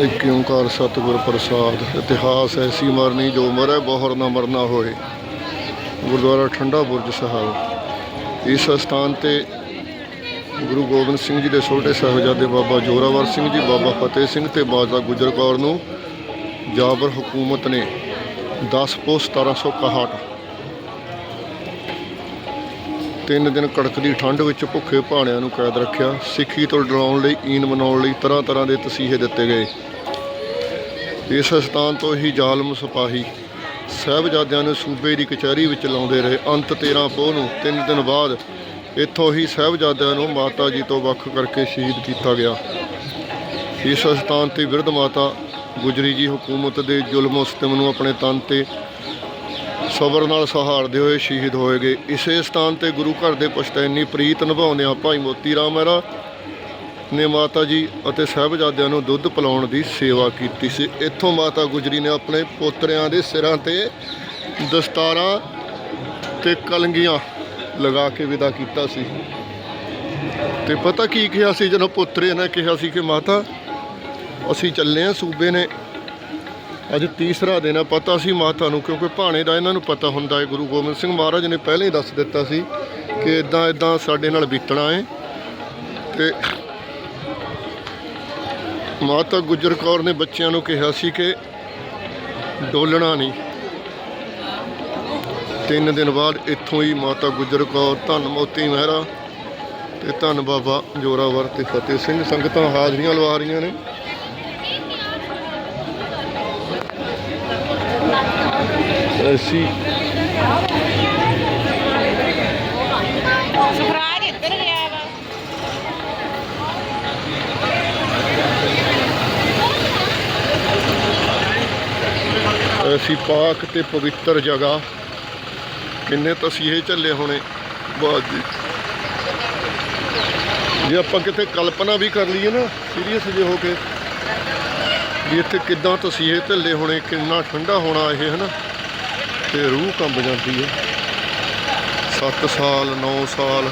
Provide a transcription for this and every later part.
ਇੱਕ ਕਰ ਸਤਿਗੁਰ ਪ੍ਰਸਾਦ? ਇਤਿਹਾਸ ਐਸੀ ਮਰਨੀ ਜੋ ਮਰੇ, ਬੋਹਰ ਨਾ ਮਰਨਾ ਹੋਏ। ਗੁਰਦੁਆਰਾ ਠੰਡਾ ਬੁਰਜ ਸਾਹਿਬ। ਇਸ ਸਥਾਨ ਤੇ ਗੁਰੂ ਗੋਬਿੰਦ ਸਿੰਘ ਜੀ ਦੇ ਛੋਟੇ ਸਾਹਿਬਜ਼ਾਦੇ ਬਾਬਾ ਜੋਰਾਵਰ ਸਿੰਘ ਜੀ, ਬਾਬਾ ਫਤਿਹ ਸਿੰਘ ਤੇ ਬਾਜਾ ਗੁਜਰ ਕੌਰ ਨੂੰ ਜਾਬਰ ਹਕੂਮਤ ਨੇ 10 ਪੋ 1761 ਤਿੰਨ ਦਿਨ ਕੜਕਦੀ ਠੰਡ ਵਿੱਚ ਭੁੱਖੇ ਭਾਣਿਆਂ ਨੂੰ ਕੈਦ ਰੱਖਿਆ, ਸਿੱਖੀ ਤੋਂ ਡਰਾਉਣ ਲਈ ਈਨ ਮਨਾਉਣ ਲਈ ਤਰ੍ਹਾਂ ਤਰ੍ਹਾਂ ਦੇ ਤਸੀਹੇ ਦਿੱਤੇ ਗਏ। ਇਸ ਸਥਾਨ ਤੋਂ ਹੀ ਜ਼ਾਲਮ ਸਿਪਾਹੀ ਸਾਹਿਬਜ਼ਾਦਿਆਂ ਨੂੰ ਸੂਬੇ ਦੀ ਕਚਹਿਰੀ ਵਿੱਚ ਲਾਉਂਦੇ ਰਹੇ। ਅੰਤ 13 ਪੋਹ ਨੂੰ ਤਿੰਨ ਦਿਨ ਬਾਅਦ ਇੱਥੋਂ ਹੀ ਸਾਹਿਬਜ਼ਾਦਿਆਂ ਨੂੰ ਮਾਤਾ ਜੀ ਤੋਂ ਵੱਖ ਕਰਕੇ ਸ਼ਹੀਦ ਕੀਤਾ ਗਿਆ। ਇਸ ਸਥਾਨ ਤੇ ਵਿਰਧ ਮਾਤਾ ਗੁਜਰੀ ਜੀ ਹਕੂਮਤ ਦੇ ਜ਼ੁਲਮ ਸਤਮ ਨੂੰ ਆਪਣੇ ਤਨ ਤੇ ਸਬਰ ਨਾਲ ਸਹਾਰਦੇ ਹੋਏ ਸ਼ਹੀਦ ਹੋਏ ਗਏ ਇਸੇ ਸਥਾਨ ਤੇ ਗੁਰੂ ਘਰ ਦੇ ਪੁਸ਼ਤੈਨੀ ਪ੍ਰੀਤ ਨਿਭਾਉਂਦਿਆਂ ਭਾਈ ਮੋਤੀ ਰਾਮ ਮਹਿਰਾ ਨੇ ਮਾਤਾ ਜੀ ਅਤੇ ਸਾਹਿਬਜ਼ਾਦਿਆਂ ਨੂੰ ਦੁੱਧ ਪਿਲਾਉਣ ਦੀ ਸੇਵਾ ਕੀਤੀ ਸੀ। ਇੱਥੋਂ ਮਾਤਾ ਗੁਜਰੀ ਨੇ ਆਪਣੇ ਪੋਤਰਿਆਂ ਦੇ ਸਿਰਾਂ ਤੇ ਦਸਤਾਰਾਂ ਤੇ ਕਲੰਗੀਆਂ ਲਗਾ ਕੇ ਵਿਦਾ ਕੀਤਾ ਸੀ। ਤੇ ਪਤਾ ਕੀ ਕਿਹਾ ਸੀ? ਜਦੋਂ ਪੁੱਤਰੇ ਨੇ ਕਿਹਾ ਸੀ ਕਿ ਮਾਤਾ, ਅਸੀਂ ਚੱਲੇ ਆ ਸੂਬੇ ਨੇ। ਅੱਜ ਤੀਸਰਾ ਦਿਨ ਆ, ਪਤਾ ਸੀ ਮਾਤਾ ਨੂੰ, ਕਿਉਂਕਿ ਭਾਣੇ ਦਾ ਇਹਨਾਂ ਨੂੰ ਪਤਾ ਹੁੰਦਾ ਹੈ, ਗੁਰੂ ਗੋਬਿੰਦ ਸਿੰਘ ਮਹਾਰਾਜ ਨੇ ਪਹਿਲਾਂ ਹੀ ਦੱਸ ਦਿੱਤਾ ਸੀ ਕਿ ਇਦਾਂ ਇਦਾਂ ਸਾਡੇ ਨਾਲ ਬੀਤਣਾ ਹੈ। ਤੇ ਮਾਤਾ ਗੁਜਰ ਕੌਰ ਨੇ ਬੱਚਿਆਂ ਨੂੰ ਕਿਹਾ ਸੀ ਕਿ ਡੋਲਣਾ ਨਹੀਂ। ਤਿੰਨ ਦਿਨ ਬਾਅਦ ਇੱਥੋਂ ਹੀ ਮਾਤਾ ਗੁਜਰ ਕੌਰ, ਧੰਨ ਮੋਤੀ ਮਹਿਰਾ ਤੇ ਧੰਨ ਬਾਬਾ ਜੋਰਾਵਰ ਤੇ ਫਤਿਹ ਸਿੰਘ ਸੰਗਤਾਂ ਹਾਜ਼ਰੀਆਂ ਲਵਾ ਰਹੀਆਂ ਨੇ। ਅਸੀਂ ਸੁਖਰਾਜ ਇੱਧਰ ਗਿਆ ਵਾ ਅਸੀਂ ਪਾਕ ਤੇ ਪਵਿੱਤਰ ਜਗ੍ਹਾ। ਕਿੰਨੇ ਤਸੀਹੇ ਝੱਲੇ ਹੋਣੇ। ਬਾਤ ਜੀ ਜੇ ਆਪਾਂ ਕਿਤੇ ਕਲਪਨਾ ਵੀ ਕਰ ਲਈਏ ਨਾ ਸੀਰੀਅਸ ਜੇ ਹੋ ਕੇ ਵੀ ਇੱਥੇ ਕਿੱਦਾਂ ਤਸੀਹੇ ਝੱਲੇ ਹੋਣੇ ਕਿੰਨਾ ਠੰਡਾ ਹੋਣਾ ਇਹ ਹਨਾ? ਤੇ ਰੂਹ ਕੰਬ ਜਾਂਦੀ ਹੈ। 7 ਸਾਲ 9 ਸਾਲ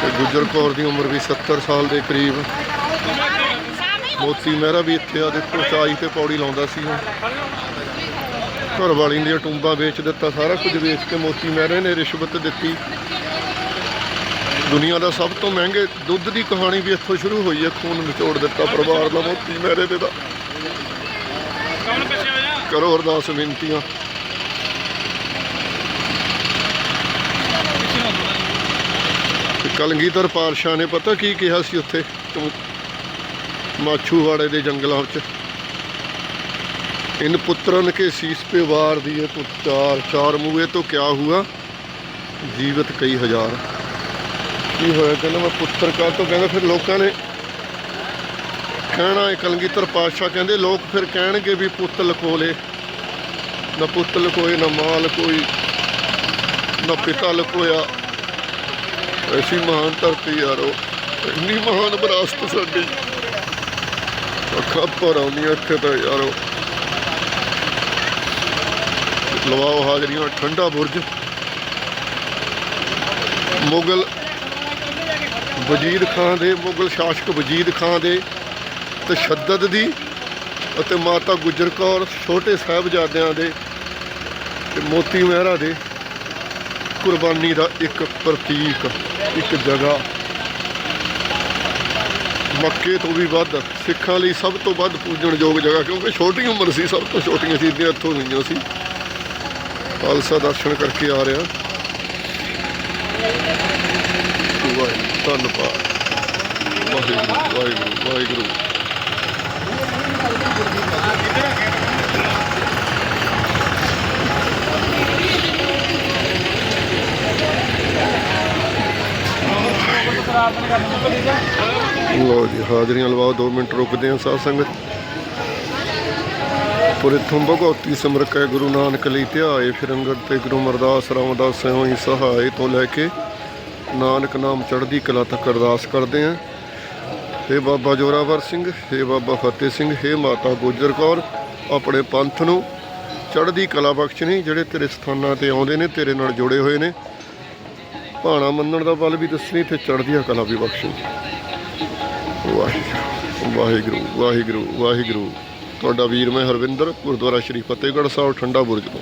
ਤੇ ਗੁਜਰ ਕੌਰ ਦੀ ਉਮਰ ਵੀ 70 ਸਾਲ ਦੇ ਕਰੀਬ। ਮੋਤੀ ਮਹਿਰਾ ਵੀ ਇੱਥੇ ਆ, ਦੇਖੋ ਚਾਈ ਤੇ ਪੌੜੀ ਲਾਉਂਦਾ ਸੀ ਉਹ। ਘਰ ਵਾਲੀ ਦੀਆਂ ਟੁੰਬਾਂ ਵੇਚ ਦਿੱਤਾ, ਸਾਰਾ ਕੁਝ ਵੇਚ ਕੇ ਮੋਤੀ ਮਹਿਰੇ ਨੇ ਰਿਸ਼ਵਤ ਦਿੱਤੀ। ਦੁਨੀਆ ਦਾ ਸਭ ਤੋਂ ਮਹਿੰਗੇ ਦੁੱਧ ਦੀ ਕਹਾਣੀ ਵੀ ਇੱਥੋਂ ਸ਼ੁਰੂ ਹੋਈ ਹੈ, ਖੂਨ ਨਿਚੋੜ ਦਿੱਤਾ ਪਰਿਵਾਰ ਦਾ ਮੋਤੀ ਮਹਿਰੇ ਦੇ ਦਾ। ਕਰੋ ਅਰਦਾਸ, ਬੇਨਤੀਆਂ। ਕਲਗੀਧਰ ਪਾਤਸ਼ਾਹ ਨੇ ਪਤਾ ਕੀ ਕਿਹਾ ਸੀ ਉੱਥੇ? ਮਾਛੂ ਮਾਛੂਵਾੜੇ ਦੇ ਜੰਗਲਾਂ ਵਿੱਚ। ਇਨ ਪੁੱਤਰਨ ਕੇ ਸੀਸ ਪੇ ਵਾਰ ਦੀਏ ਪੁੱਤਾਰ ਚਾਰ। ਮੂਹੇ ਤੋਂ ਕਿਆ ਹੋਇਆ ਜੀਵਤ ਕਈ ਹਜ਼ਾਰ। ਕੀ ਹੋਇਆ ਕਹਿੰਦਾ ਮੈਂ ਪੁੱਤਰ ਕਾ ਤੋਂ? ਕਹਿੰਦਾ ਫਿਰ ਲੋਕਾਂ ਨੇ ਕਹਿਣਾ ਹੈ ਕਲਗੀਧਰ ਪਾਤਸ਼ਾਹ ਕਹਿੰਦੇ ਲੋਕ ਫਿਰ ਕਹਿਣਗੇ ਵੀ ਪੁੱਤ ਲਕੋ ਲੇ ਨਾ ਪੁੱਤ ਲਕੋਏ, ਨਾ ਮਾਲ ਕੋਈ ਨਾ ਪਿਤਾ ਲਕੋਇਆ। ਐਸੀ ਮਹਾਨ ਧਰਤੀ ਯਾਰੋ, ਇੰਨੀ ਮਹਾਨ ਵਿਰਾਸਤ ਸਾਡੀ। ਅੱਖਾਂ ਭਰ ਆਉਂਦੀਆਂ ਇੱਥੇ ਤਾਂ ਯਾਰੋ। ਲਵਾਓ ਹਾਜ਼ਰੀਆਂ, ਠੰਡਾ ਬੁਰਜ। ਮੁਗਲ ਵਜੀਦ ਖਾਨ ਦੇ, ਮੁਗਲ ਸ਼ਾਸਕ ਵਜੀਦ ਖਾਨ ਦੇ ਤਸ਼ੱਦਦ ਦੀ ਅਤੇ ਮਾਤਾ ਗੁਜਰ ਕੌਰ, ਛੋਟੇ ਸਾਹਿਬਜ਼ਾਦਿਆਂ ਦੇ ਤੇ ਮੋਤੀ ਮਹਿਰਾ ਦੇ ਕੁਰਬਾਨੀ ਦਾ ਇੱਕ ਪ੍ਰਤੀਕ, ਇੱਕ ਜਗ੍ਹਾ। ਮੱਕੇ ਤੋਂ ਵੀ ਵੱਧ, ਸਿੱਖਾਂ ਲਈ ਸਭ ਤੋਂ ਵੱਧ ਪੂਜਣਯੋਗ ਜਗ੍ਹਾ, ਕਿਉਂਕਿ ਛੋਟੀ ਉਮਰ ਸੀ, ਸਭ ਤੋਂ ਛੋਟੀਆਂ ਚੀਜ਼ਾਂ ਇੱਥੋਂ ਹੋਈਆਂ ਸੀ। ਖਾਲਸਾ ਦਰਸ਼ਨ ਕਰਕੇ ਆ ਰਿਹਾ। ਵਾਹਿਗੁਰੂ ਧੰਨਵਾਦ। ਵਾਹਿਗੁਰੂ ਵਾਹਿਗੁਰੂ ਵਾਹਿਗੁਰੂ। ਲੋ ਜੀ, ਹਾਜ਼ਰੀਆਂ ਲਵਾਓ 2 ਮਿੰਟ ਰੁਕਦੇ ਹਾਂ ਸਾਧ ਸੰਗਤ। ਪੁਰੇ ਤੁਮ ਭਗਉਤੀ ਸਿਮਰਕੈ ਗੁਰੂ ਨਾਨਕ ਲਈ ਧਿਆਏ ਫਿਰ ਅੰਗਦ ਤੇ ਗੁਰੂ ਅਮਰਦਾਸ ਰਾਮਦਾਸ ਹੋਈ ਸਹਾਏ ਤੋਂ ਲੈ ਕੇ ਨਾਨਕ ਨਾਮ ਚੜ੍ਹਦੀ ਕਲਾ ਤੱਕ ਅਰਦਾਸ ਕਰਦੇ ਆਂ ਹੇ ਬਾਬਾ ਜੋਰਾਵਰ ਸਿੰਘ, ਹੇ ਬਾਬਾ ਫਤਿਹ ਸਿੰਘ, ਹੇ ਮਾਤਾ ਗੁਜਰ ਕੌਰ, ਆਪਣੇ ਪੰਥ ਨੂੰ ਚੜ੍ਹਦੀ ਕਲਾ ਬਖਸ਼ਣੀ, ਜਿਹੜੇ ਤੇਰੇ ਸਥਾਨਾਂ ਤੇ ਆਉਂਦੇ ਨੇ, ਤੇਰੇ ਨਾਲ ਜੁੜੇ ਹੋਏ ਨੇ। ਭਾਣਾ ਮੰਨਣ ਦਾ ਬਲ ਵੀ ਦੱਸਣੀ ਤੇ ਚੜ੍ਹਦੀਆਂ ਕਲਾ ਵੀ ਬਖਸ਼ਣੀ। ਵਾਹਿਗੁਰੂ ਵਾਹਿਗੁਰੂ ਵਾਹਿਗੁਰੂ ਵਾਹਿਗੁਰੂ। ਤੁਹਾਡਾ ਵੀਰ ਮੈਂ ਹਰਵਿੰਦਰ, ਗੁਰਦੁਆਰਾ ਸ਼੍ਰੀ ਫਤਿਹਗੜ੍ਹ ਸਾਹਿਬ, ਠੰਡਾ ਬੁਰਜ ਤੋਂ।